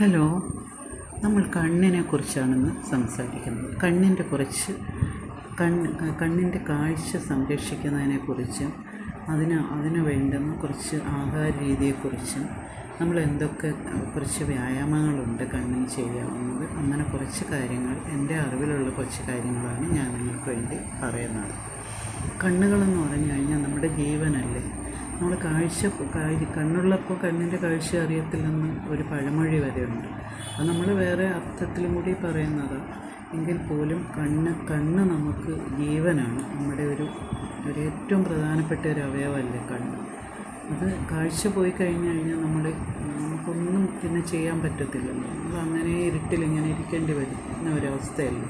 Hello നമ്മൾ കണ്ണിനെ കുറിച്ചാണെന്ന് സംസാരിക്കുന്നത്. കണ്ണിന്റെ കുറച്ച് കണ്ണ് കണ്ണിന്റെ കാഴ്ച സംരക്ഷിക്കുന്നതിനെക്കുറിച്ചും അതിന് അതിന് വേണ്ടുന്ന കുറച്ച് ആഹാര രീതിയെക്കുറിച്ചും നമ്മൾ എന്തൊക്കെ കുറച്ച് വ്യായാമങ്ങളുണ്ട് കണ്ണിന് ചെയ്യാവുന്നത്. അങ്ങനെ കുറച്ച് കാര്യങ്ങൾ എന്റെ അറിവിലുള്ള കുറച്ച് കാര്യങ്ങളാണ് ഞാൻ നിങ്ങൾക്ക് വേണ്ടി പറയുന്നത്. കണ്ണുകളെന്ന് പറഞ്ഞു കഴിഞ്ഞാൽ നമ്മുടെ ജീവനല്ലേ? നമ്മൾ കാഴ്ച കണ്ണുള്ളപ്പോൾ കണ്ണിന്റെ കാഴ്ച അറിയത്തില്ലെന്ന് ഒരു പഴമൊഴി വരെയുണ്ട്. അത് നമ്മൾ വേറെ അർത്ഥത്തിലും കൂടി പറയുന്നതാണ് എങ്കിൽ പോലും കണ്ണ് കണ്ണ് നമുക്ക് ജീവനാണ്. നമ്മുടെ ഒരു ഒരു ഏറ്റവും പ്രധാനപ്പെട്ട ഒരു അവയവമല്ലേ കണ്ണ്. അത് കാഴ്ച പോയി കഴിഞ്ഞ് കഴിഞ്ഞാൽ നമ്മൾ നമുക്കൊന്നും പിന്നെ ചെയ്യാൻ പറ്റത്തില്ലല്ലോ. നമ്മൾ അങ്ങനെ ഇരുട്ടിൽ ഇങ്ങനെ ഇരിക്കേണ്ടി വരുന്ന ഒരവസ്ഥയല്ലേ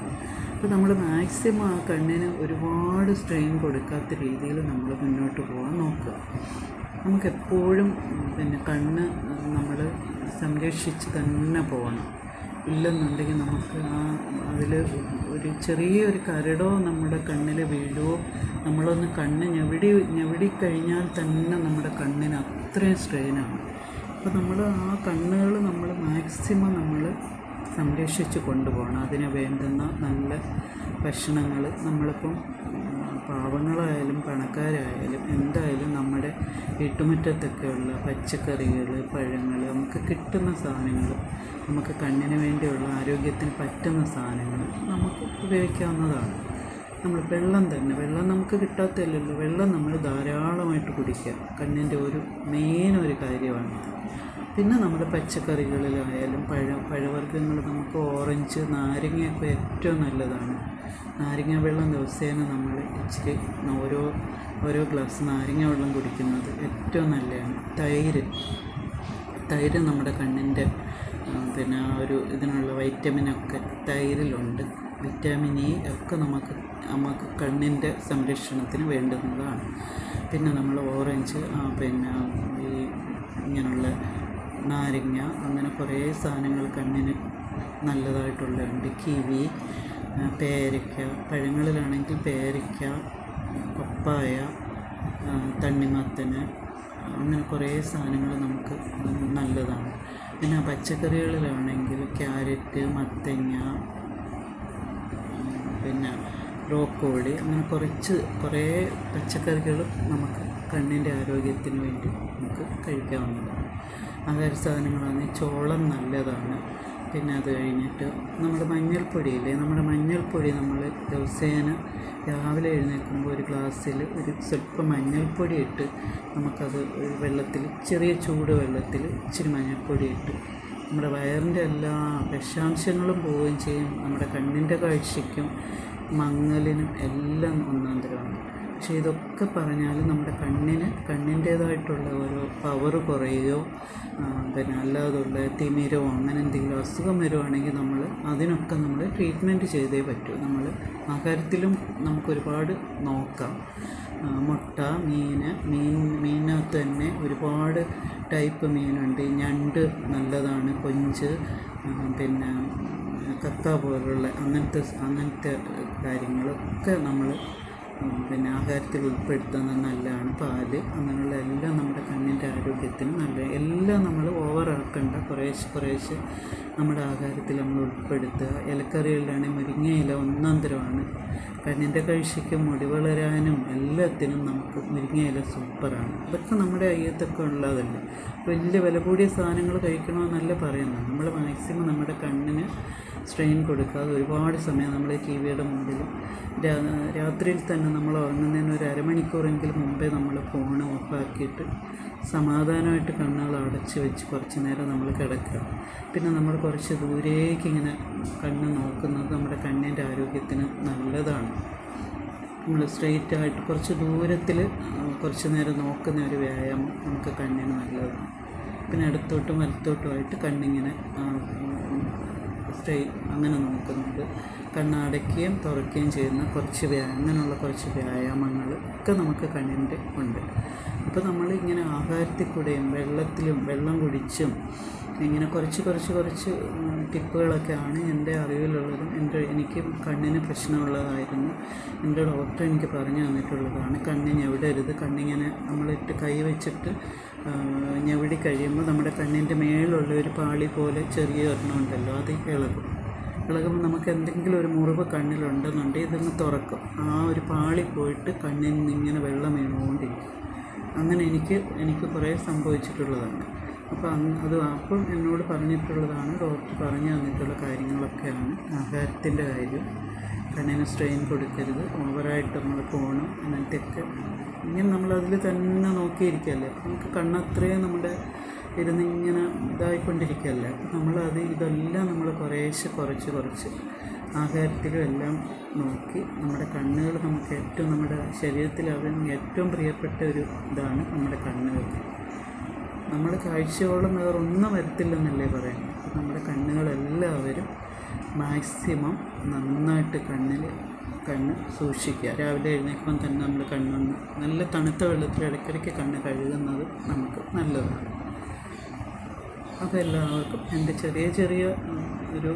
അപ്പോൾ നമ്മൾ മാക്സിമം ആ കണ്ണിന് ഒരുപാട് സ്ട്രെയിൻ കൊടുക്കാത്ത രീതിയിൽ നമ്മൾ മുന്നോട്ട് പോകാൻ നോക്കുക. നമുക്കെപ്പോഴും പിന്നെ കണ്ണ് നമ്മൾ സംരക്ഷിച്ച് തന്നെ പോകണം ഇല്ലെന്നുണ്ടെങ്കിൽ നമുക്ക് ആ അതിൽ ഒരു ചെറിയൊരു കരടോ നമ്മുടെ കണ്ണിൽ വീഴുവോ നമ്മളൊന്ന് കണ്ണ് ഞെവിടി ഞെവിടിക്കഴിഞ്ഞാൽ തന്നെ നമ്മുടെ കണ്ണിന് അത്രയും സ്ട്രെയിനാണ് അപ്പോൾ നമ്മൾ ആ കണ്ണുകൾ നമ്മൾ മാക്സിമം നമ്മൾ സംരക്ഷിച്ച് കൊണ്ടുപോകണം. അതിന് വേണ്ടുന്ന നല്ല ഭക്ഷണങ്ങൾ നമ്മളിപ്പം പാവങ്ങളായാലും പണക്കാരായാലും എന്തായാലും നമ്മുടെ വീട്ടുമുറ്റത്തൊക്കെയുള്ള പച്ചക്കറികൾ പഴങ്ങൾ നമുക്ക് കിട്ടുന്ന സാധനങ്ങൾ നമുക്ക് കണ്ണിന് വേണ്ടിയുള്ള ആരോഗ്യത്തിന് പറ്റുന്ന സാധനങ്ങൾ നമുക്ക് ഉപയോഗിക്കാവുന്നതാണ്. നമ്മൾ വെള്ളം തന്നെ വെള്ളം നമുക്ക് കിട്ടാത്തല്ലല്ലോ. വെള്ളം നമ്മൾ ധാരാളമായിട്ട് കുടിക്കുക. കണ്ണിന്റെ ഒരു മെയിൻ ഒരു കാര്യമാണ്. പിന്നെ നമ്മുടെ പച്ചക്കറികളിലായാലും പഴ പഴവർഗങ്ങൾ നമുക്ക് ഓറഞ്ച് നാരങ്ങ ഒക്കെ ഏറ്റവും നല്ലതാണ്. നാരങ്ങ വെള്ളം ദിവസേന നമ്മൾ ഇച്ചിരി ഓരോ ഓരോ ഗ്ലാസ് നാരങ്ങ വെള്ളം കുടിക്കുന്നത് ഏറ്റവും നല്ലതാണ്. തൈര് തൈര് നമ്മുടെ കണ്ണിന്റെ പിന്നെ ഒരു ഇതിനുള്ള വൈറ്റമിനൊക്കെ തൈരിലുണ്ട്. വിറ്റാമിൻ ഇ ഒക്കെ നമുക്ക് നമുക്ക് കണ്ണിന്റെ സംരക്ഷണത്തിന് വേണ്ടുന്നതാണ്. പിന്നെ നമ്മൾ ഓറഞ്ച് പിന്നെ ഈ ഇങ്ങനെയുള്ള നാരങ്ങ അങ്ങനെ കുറേ സാധനങ്ങൾ കണ്ണിന് നല്ലതായിട്ടുള്ളതുണ്ട് കിവി പേരയ്ക്ക പഴങ്ങളിലാണെങ്കിൽ പേരയ്ക്ക പപ്പായ തണ്ണിമത്തന് അങ്ങനെ കുറേ സാധനങ്ങൾ നമുക്ക് നല്ലതാണ്. പിന്നെ പച്ചക്കറികളിലാണെങ്കിൽ ക്യാരറ്റ് മത്തങ്ങ പിന്നെ ബ്രോക്കോളി അങ്ങനെ കുറച്ച് കുറേ പച്ചക്കറികളും നമുക്ക് കണ്ണിന്റെ ആരോഗ്യത്തിന് വേണ്ടി നമുക്ക് കഴിക്കാവുന്നതാണ്. ആഹാര സാധനങ്ങളാണ്. ചോളം നല്ലതാണ്. പിന്നെ അത് കഴിഞ്ഞിട്ട് നമ്മുടെ മഞ്ഞൾപ്പൊടിയില്ലേ? നമ്മുടെ മഞ്ഞൾപ്പൊടി നമ്മൾ ദിവസേന രാവിലെ എഴുന്നേൽക്കുമ്പോൾ ഒരു ഗ്ലാസ്സിൽ ഒരു സ്വല്പം മഞ്ഞൾപ്പൊടി ഇട്ട് നമുക്കത് വെള്ളത്തിൽ ചെറിയ ചൂട് വെള്ളത്തിൽ ഇച്ചിരി മഞ്ഞൾപ്പൊടി ഇട്ട് നമ്മുടെ വയറിന്റെ എല്ലാ വിഷാംശങ്ങളും പോവുകയും ചെയ്യും. നമ്മുടെ കണ്ണിന്റെ കാഴ്ചയ്ക്കും മങ്ങലിനും എല്ലാം ഒന്നാം തരമാണ്. പക്ഷേ ഇതൊക്കെ പറഞ്ഞാൽ നമ്മുടെ കണ്ണിന് കണ്ണിന്റേതായിട്ടുള്ള ഓരോ പവർ കുറയുകയോ പിന്നെ അല്ലാതുള്ള തിമിരോ അങ്ങനെ എന്തെങ്കിലും അസുഖം വരുവാണെങ്കിൽ നമ്മൾ അതിനൊക്കെ നമ്മൾ ട്രീറ്റ്മെന്റ് ചെയ്തേ പറ്റൂ. നമ്മൾ ആഹാരത്തിലും നമുക്ക് ഒരുപാട് നോക്കാം. മുട്ട മീൻ മീൻ മീനകത്ത് തന്നെ ഒരുപാട് ടൈപ്പ് മീനുണ്ട്. ഞണ്ട് നല്ലതാണ് കൊഞ്ച് പിന്നെ കക്ക പോലുള്ള അങ്ങനത്തെ അങ്ങനത്തെ കാര്യങ്ങളൊക്കെ നമ്മൾ പിന്നെ ആഹാരത്തിൽ ഉൾപ്പെടുത്തുന്നത് നല്ലതാണ്. പാൽ അങ്ങനെയുള്ള എല്ലാം നമ്മുടെ കണ്ണിന്റെ ആരോഗ്യത്തിന് നല്ല എല്ലാം നമ്മൾ ഓവർ ഇറക്കേണ്ട കുറേശ്ശെ കുറേശ്ശെ നമ്മുടെ ആഹാരത്തിൽ നമ്മൾ ഉൾപ്പെടുത്തുക. ഇലക്കറികളിലാണെങ്കിൽ മുരിങ്ങയില ഒന്നാം തരമാണ്. കണ്ണിന്റെ കഴിച്ചയ്ക്ക് മുടി വളരാനും എല്ലാത്തിനും നമുക്ക് മുരിങ്ങ ഇല സൂപ്പറാണ്. അതൊക്കെ നമ്മുടെ അയ്യത്തൊക്കെ ഉള്ളതല്ലേ. വലിയ വില കൂടിയ സാധനങ്ങൾ കഴിക്കണമെന്നല്ല പറയുന്നത്. നമ്മൾ മാക്സിമം നമ്മുടെ കണ്ണിന് സ്ട്രെയിൻ കൊടുക്കാതെ ഒരുപാട് സമയം നമ്മൾ ടി വിയുടെ മുമ്പിൽ രാത്രിയിൽ തന്നെ നമ്മൾ ഉറങ്ങുന്നതിന് ഒരു അരമണിക്കൂറെങ്കിലും മുമ്പേ നമ്മൾ ഫോൺ ഓഫാക്കിയിട്ട് സമാധാനമായിട്ട് കണ്ണുകൾ അടച്ച് വെച്ച് കുറച്ച് നേരം നമ്മൾ കിടക്കുക. പിന്നെ നമ്മൾ കുറച്ച് ദൂരേക്ക് ഇങ്ങനെ കണ്ണ് നോക്കുന്നത് നമ്മുടെ കണ്ണിന്റെ ആരോഗ്യത്തിന് നല്ലതാണ്. നമ്മൾ സ്ട്രെയിറ്റ് ആയിട്ട് കുറച്ച് ദൂരത്തിൽ കുറച്ച് നേരം നോക്കുന്ന ഒരു വ്യായാമം നമുക്ക് കണ്ണിന് നല്ലതാണ്. പിന്നെ അടുത്തോട്ടും വലത്തോട്ടുമായിട്ട് കണ്ണിങ്ങനെ സ്ട്രെയിറ്റ് അങ്ങനെ നോക്കുന്നത് കണ്ണടയ്ക്കുകയും തുറക്കുകയും ചെയ്യുന്ന കുറച്ച് അങ്ങനെയുള്ള കുറച്ച് വ്യായാമങ്ങൾ ഒക്കെ നമുക്ക് കണ്ണിന്റെ ഉണ്ട്. അപ്പോൾ നമ്മൾ ഇങ്ങനെ ആഹാരത്തിൽ കൂടെയും വെള്ളത്തിലും വെള്ളം കുടിച്ചും ഇങ്ങനെ കുറച്ച് കുറച്ച് കുറച്ച് ടിപ്പുകളൊക്കെയാണ് എന്റെ അറിവിലുള്ളതും. എന്റെ എനിക്ക് കണ്ണിന് പ്രശ്നമുള്ളതായിരുന്നു. എന്റെ ഡോക്ടർ എനിക്ക് പറഞ്ഞു തന്നിട്ടുള്ളതാണ് കണ്ണിന് എവിടരുത് കണ്ണിങ്ങനെ നമ്മളിട്ട് കൈ വെച്ചിട്ട് ഞെവിടി കഴിയുമ്പോൾ നമ്മുടെ കണ്ണിന്റെ മേലുള്ള ഒരു പാളി പോലെ ചെറിയ ഒരെണ്ണം ഉണ്ടല്ലോ അത് ഇളകും. ഇളകുമ്പോൾ നമുക്ക് എന്തെങ്കിലും ഒരു മുറിവ് കണ്ണിലുണ്ടെന്നുണ്ടെങ്കിൽ ഇതൊന്ന് തുറക്കും. ആ ഒരു പാളി പോയിട്ട് കണ്ണിൽ നിന്ന് ഇങ്ങനെ വെള്ളം വീണുകൊണ്ടിരിക്കും. അങ്ങനെ എനിക്ക് എനിക്ക് കുറേ സംഭവിച്ചിട്ടുള്ളതാണ്. അപ്പോൾ അത് അപ്പം എന്നോട് പറഞ്ഞിട്ടുള്ളതാണ് ഡോക്ടർ പറഞ്ഞു തന്നിട്ടുള്ള കാര്യങ്ങളൊക്കെയാണ്. ആഹാരത്തിന്റെ കാര്യം കണ്ണിന് സ്ട്രെയിൻ കൊടുക്കരുത് ഓവറായിട്ട് നമ്മൾ പോകണം അങ്ങനത്തെയൊക്കെ. ഇങ്ങനെ നമ്മളതിൽ തന്നെ നോക്കിയിരിക്കുകയല്ലേ? നമുക്ക് കണ്ണത്രയും നമ്മുടെ ഇരുന്ന് ഇങ്ങനെ ഇതായിക്കൊണ്ടിരിക്കുകയല്ലേ? അപ്പം നമ്മളത് ഇതെല്ലാം നമ്മൾ കുറേശ്ശെ കുറച്ച് കുറച്ച് ആഹാരത്തിലും എല്ലാം നോക്കി നമ്മുടെ കണ്ണുകൾ നമുക്ക് ഏറ്റവും നമ്മുടെ ശരീരത്തിൽ അവന് ഏറ്റവും പ്രിയപ്പെട്ട ഒരു ഇതാണ് നമ്മുടെ കണ്ണുകൾ. നമ്മൾ കാഴ്ചയോളം വേറെ ഒന്നും വരത്തില്ലെന്നല്ലേ അപ്പം നമ്മുടെ കണ്ണുകളെല്ലാവരും മാക്സിമം നന്നായിട്ട് കണ്ണിൽ കണ്ണ് സൂക്ഷിക്കുക. രാവിലെ എഴുന്നേൽക്കുമ്പം തന്നെ നമ്മൾ കണ്ണൊന്ന് നല്ല തണുത്ത വെള്ളത്തിൽ ഇടയ്ക്കിടയ്ക്ക് കണ്ണ് കഴുകുന്നത് നമുക്ക് നല്ലതാണ്. അതെല്ലാവർക്കും എന്റെ ചെറിയ ചെറിയ ഒരു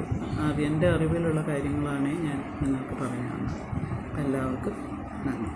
എന്റെ അറിവിലുള്ള കാര്യങ്ങളാണ് ഞാൻ നിങ്ങൾക്ക് പറഞ്ഞു എല്ലാവർക്കും നന്ദി.